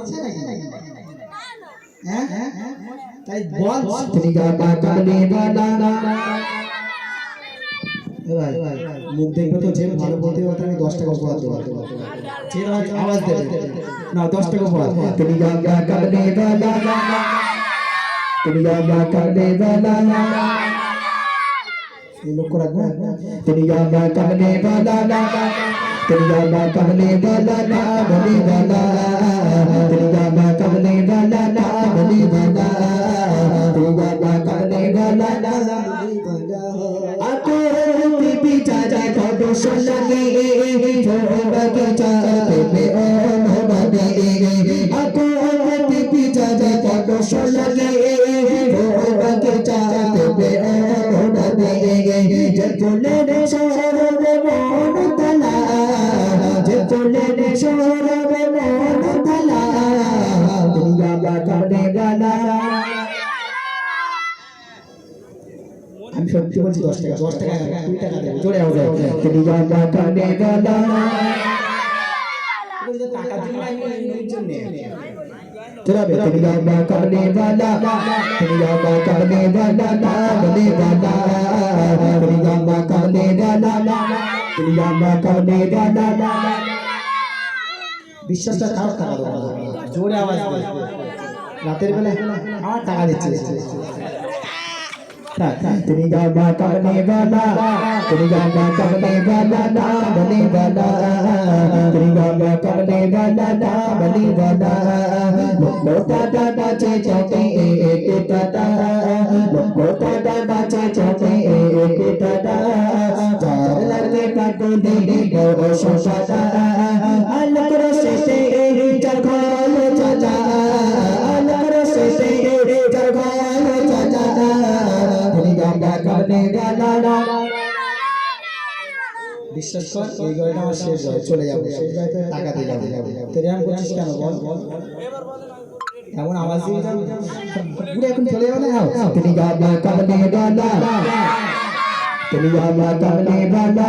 আছে নাকি হ্যাঁ তাই বল তিনি গাবা কানে বানা এ ভাই মুখ দেখবে তো যে ভালো বলতে পারতো আমি দশ টাকা উপহার দেবো যে আওয়াজ দেবে না দশ টাকা উপহার তুমি তুমি লক্ষ্য রাখব তুমি গাবা কানে বানা তুমি গাবা কানে বানা বলি বানা তুমি গাবা কানে বানা বলি বানা তুমি গাবা কানে বানা ako pipi jaja kodo solagi joba jaja me mono tala dunya bakane gala আমি সত্যি বলছি দশ টাকা দশ টাকা কুড়ি টাকা দেবো জোরে হবে তুমি গাবা কানে গালা টাকা চলাবে তুমি গাবা কানে গালা তুমি গাবা কানে গালা না বলে গালা তুমি গাবা কানে গালা তুমি গাবা কানে গালা বিশ্বাসটা কারও টাকা দেবো? জোরে আওয়াজ রাতের বেলা আমার টাকা দিচ্ছে। তুমি গাবা কানে গালা তুমি গাবা কানে গালা না বলে গালা তুমি গাবা কানে গালা না বলে গালা লোটা দাদা চে চতে এক দাদা। লোটা বিশ্বাস কর চলে যাব শেষ গাড়িতে টাকা দিয়ে যাব। তো এরকম এমন আওয়াজ দিয়ে যাবি? পুরো এখন চলে যাবে না? তুমি গাবা কানে গালা তুমি গাবা কানে গালা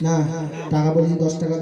না টাকা বলেছি দশ টাকা